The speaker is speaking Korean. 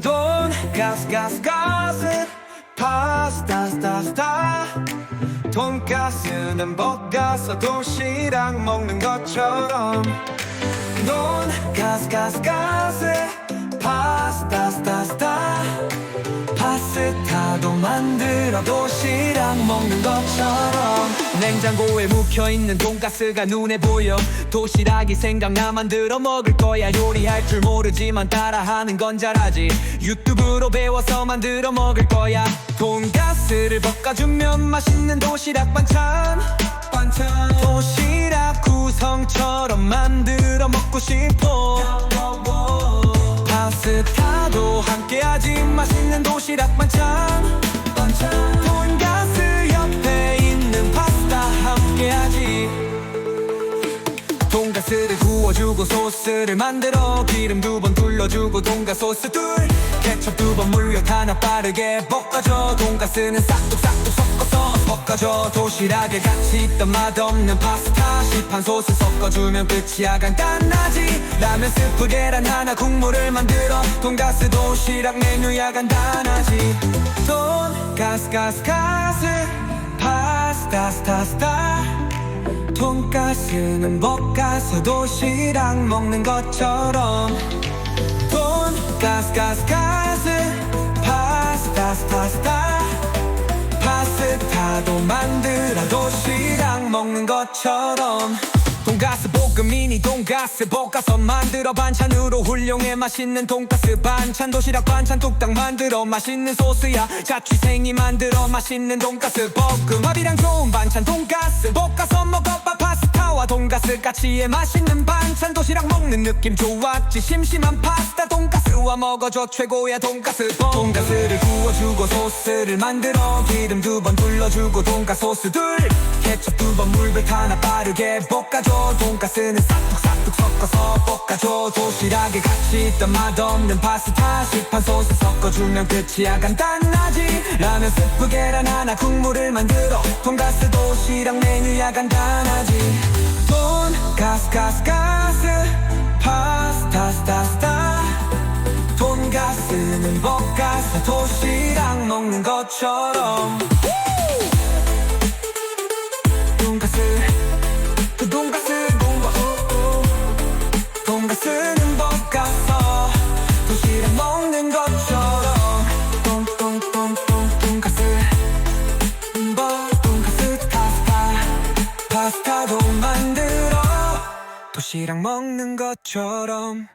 돈 가스 가스 가스 파스타 스타 스타 돈가스는 볶아서 도시락 먹는 것처럼 돈 가스 가스 가스 파스타 스타 스타 파스타도 만들어 도시락 먹는 것처럼. 냉장고에 묵혀있는 돈가스가 눈에 보여. 도시락이 생각나 만들어 먹을 거야. 요리할 줄 모르지만 따라하는 건 잘하지. 유튜브로 배워서 만들어 먹을 거야. 돈가스를 볶아주면 맛있는 도시락 반찬. 반찬. 도시락 구성처럼 만들어 먹고 싶어. 파스타도 함께하지 맛있는 도시락 반찬. 반찬 구워주고 소스를 만들어. 기름 두 번 둘러주고 돈가스 소스 둘. 케첩 두 번 물엿 하나 빠르게 볶아줘. 돈가스는 싹둑싹둑 섞어서 볶아줘. 도시락에 같이 있던 맛없는 파스타. 시판 소스 섞어주면 끝이야 간단하지. 라면 스프 계란 하나 국물을 만들어. 돈가스 도시락 메뉴야 간단하지. 돈가스 가스 가스. 파스타 스타 스타 돈가스는 볶아서 도시락 먹는 것처럼. 돈가스 가스 가스 파스타 스타 스타. 파스타도 만들어 도시락 먹는 것처럼. 돈가스 볶음 미니 돈가스 볶아서 만들어 반찬으로 훌륭해. 맛있는 돈가스 반찬 도시락 반찬 뚝딱 만들어. 맛있는 소스야 자취생이 만들어. 맛있는 돈가스 볶음. 밥이랑 좋은 반찬 돈가스 볶아서 파스타와 돈가스 같이 해 맛있는 반찬. 도시락 먹는 느낌 좋았지. 심심한 파스타 돈가스와 먹어줘. 최고야 돈가스 볶음 돈가스를 구워주고 소스를 만들어. 기름 두 번 둘러주고 돈가스 소스 둘. 케첩 두 번 물백 하나 빠르게 볶아줘. 돈가스는 싹둑싹둑 섞어서 볶아줘. 도시락에 같이 있던 맛없는 파스타. 시판 소스 섞어주면 끝이야 간단하지. 라면 스프 계란 하나 국물을 만들어. 돈가스 도시락 메뉴야 간단하지 돈 가스 가스 가스 파스타 스타 스타. 돈 가스는 볶아서 도시락 먹는 것처럼. 돈가스 그 돈가스 돈가 돈가스는 볶아서 도시락 먹는 만들어. 도시락 먹는 것처럼